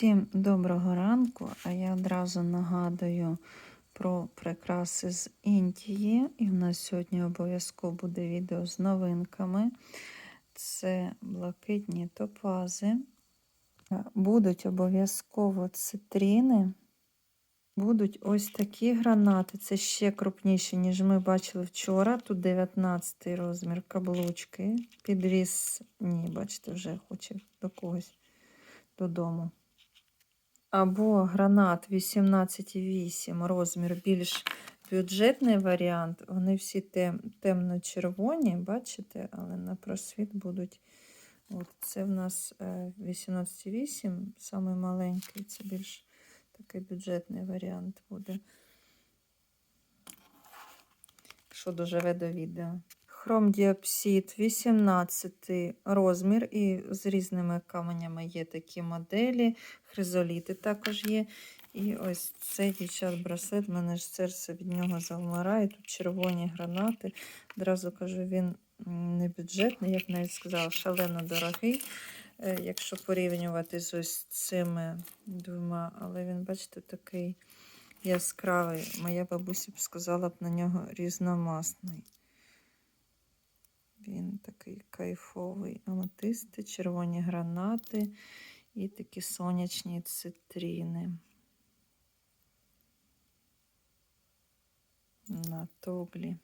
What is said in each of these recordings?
Всім доброго ранку, а я одразу нагадую про прикраси з Індії. І в нас сьогодні обов'язково буде відео з новинками. Це блакитні топази. Будуть обов'язково цитріни. Будуть ось такі гранати. Це ще крупніші, ніж ми бачили вчора. Тут 19 розмір каблучки. Підріс, ні, бачите, вже хоче до когось додому. Або гранат 18,8 розмір, більш бюджетний варіант. Вони всі тем, темно-червоні, бачите, але на просвіт будуть. От Це в нас 18,8, самий маленький, це більш такий бюджетний варіант буде. Якщо доживе до відео. Хром діапсид 18 розмір, і з різними каменями є такі моделі, хризоліти також є. І ось цей дівчат браслет, в мене ж серце від нього завмирає. Тут червоні гранати. Одразу кажу, він не бюджетний, я б навіть сказала, шалено дорогий. Якщо порівнювати з ось цими двома, але він, бачите, такий яскравий. Моя бабуся б сказала б на нього різномасний. Він такий кайфовий. Аметисти, червоні гранати і такі сонячні цитріни. На тоглі.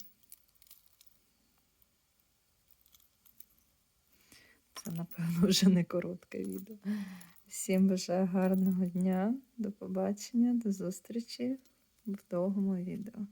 Це, напевно, вже не коротке відео. Всім бажаю гарного дня, до побачення, до зустрічі в довгому відео.